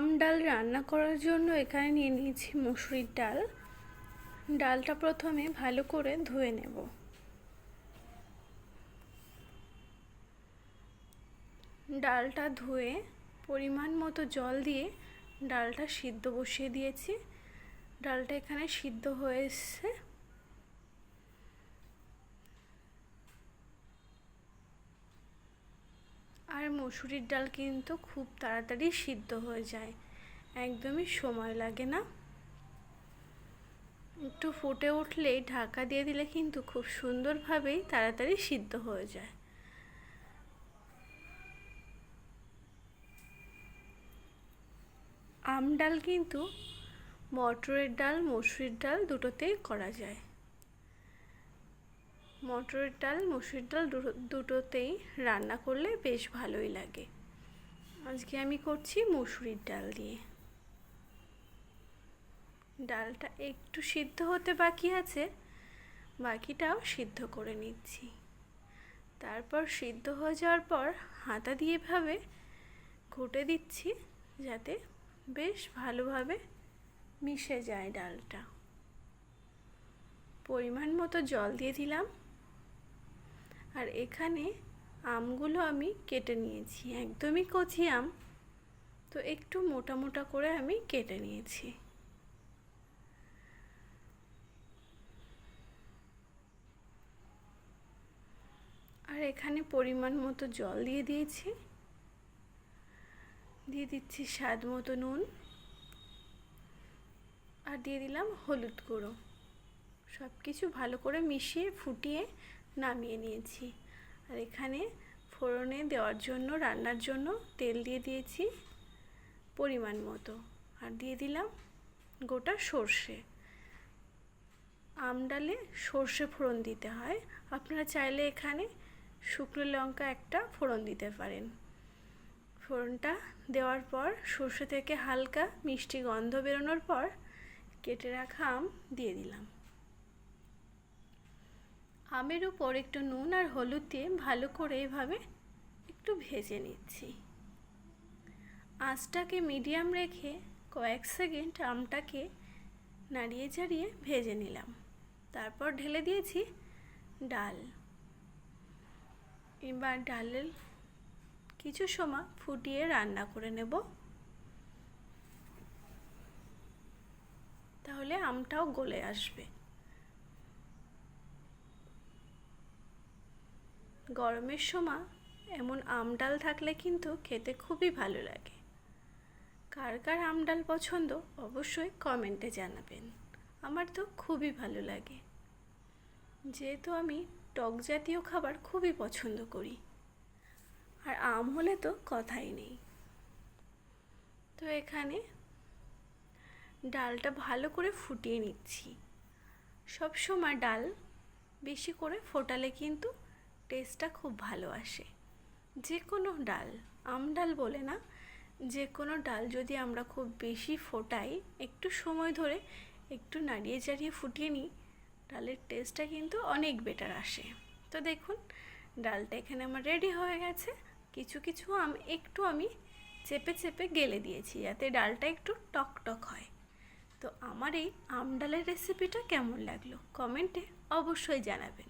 আম ডাল রান্না করার জন্য এখানে নিয়ে নিয়েছি মুসুরির ডাল। ডালটা প্রথমে ভালো করে ধুয়ে নেব। ডালটা ধুয়ে পরিমাণ মতো জল দিয়ে ডালটা সিদ্ধ বসিয়ে দিয়েছি। ডালটা এখানে সিদ্ধ হয়ে এসছে আর মসুরির ডাল কিন্তু খুব তাড়াতাড়ি সিদ্ধ হয়ে যায়। একদমই সময় লাগে না। একটু ফুটে উঠলেই ঢাকা দিয়ে দিলে কিন্তু খুব সুন্দরভাবেই তাড়াতাড়ি সিদ্ধ হয়ে যায়। আম ডাল কিন্তু মটরের ডাল, মসুরির ডাল দুটোতেই করা যায়। মটরের ডাল মসুরির ডাল দুটোতেই রান্না করলে বেশ ভালোই লাগে। আজকে আমি করছি মসুরির ডাল দিয়ে। ডালটা একটু সিদ্ধ হতে বাকি আছে, বাকিটাও সিদ্ধ করে নিচ্ছি। তারপর সিদ্ধ হয়ে যাওয়ার পর হাতা দিয়ে ভাবে ঘুটে দিচ্ছি, যাতে বেশ ভালোভাবে মিশে যায় ডালটা। পরিমাণ মতো জল দিয়ে দিলাম। আর এখানে আমগুলো আমি কেটে নিয়েছি, একদমই কচি আম। তো একটু মোটা মোটা করে আমি কেটে নিয়েছি। আর এখানে পরিমাণ মতো জল দিয়ে দিয়েছি। দিয়ে দিচ্ছি স্বাদ মতো নুন। আর দিয়ে দিলাম হলুদ গুঁড়ো। সব কিছু ভালো করে মিশিয়ে ফুটিয়ে নামিয়ে নিয়েছি। আর এখানে ফোড়নে দেওয়ার জন্য, রান্নার জন্য তেল দিয়ে দিয়েছি পরিমাণ মতো। আর দিয়ে দিলাম গোটা সর্ষে। আমডালে সর্ষে ফোড়ন দিতে হয়। আপনারা চাইলে এখানে শুকনো লঙ্কা একটা ফোড়ন দিতে পারেন। ফোড়নটা দেওয়ার পর, সর্ষে থেকে হালকা মিষ্টি গন্ধ বেরোনোর পর কেটে রাখা আম দিয়ে দিলাম। আমের উপর একটু নুন আর হলুদ দিয়ে ভালো করে এভাবে একটু ভেজে নিচ্ছি। আঁচটাকে মিডিয়াম রেখে কয়েক সেকেন্ড আমটাকে নাড়িয়ে চাড়িয়ে ভেজে নিলাম। তারপর ঢেলে দিয়েছি ডাল। এবার ডালের কিছু সময় ফুটিয়ে রান্না করে নেব। তাহলে আমটাও গলে আসবে। গরমের সময় এমন আম ডাল থাকলে কিন্তু খেতে খুবই ভালো লাগে। কার কার আম ডাল পছন্দ অবশ্যই কমেন্টে জানাবেন। আমার তো খুবই ভালো লাগে। যেহেতু আমি টক জাতীয় খাবার খুবই পছন্দ করি। আর আম হলে তো কথাই নেই। তো এখানে ডালটা ভালো করে ফুটিয়ে নিচ্ছি। সব সময় ডাল বেশি করে ফোটালে কিন্তু টেস্টটা খুব ভালো আসে। যে কোনো ডাল, আম ডাল বলে না যে কোনো ডাল যদি আমরা খুব বেশি ফোটাই, একটু সময় ধরে একটু নাড়িয়ে চাড়িয়ে ফুটিয়ে নিই, ডালের টেস্টটা কিন্তু অনেক বেটার আসে। তো দেখুন, ডালটা এখানে আমার রেডি হয়ে গেছে। কিছু কিছু আম একটু আমি চেপে চেপে গেলে দিয়েছি যাতে ডালটা একটু টক টক হয়। তো আমার এই আম ডালের রেসিপিটা কেমন লাগল? কমেন্টে অবশ্যই জানাবেন।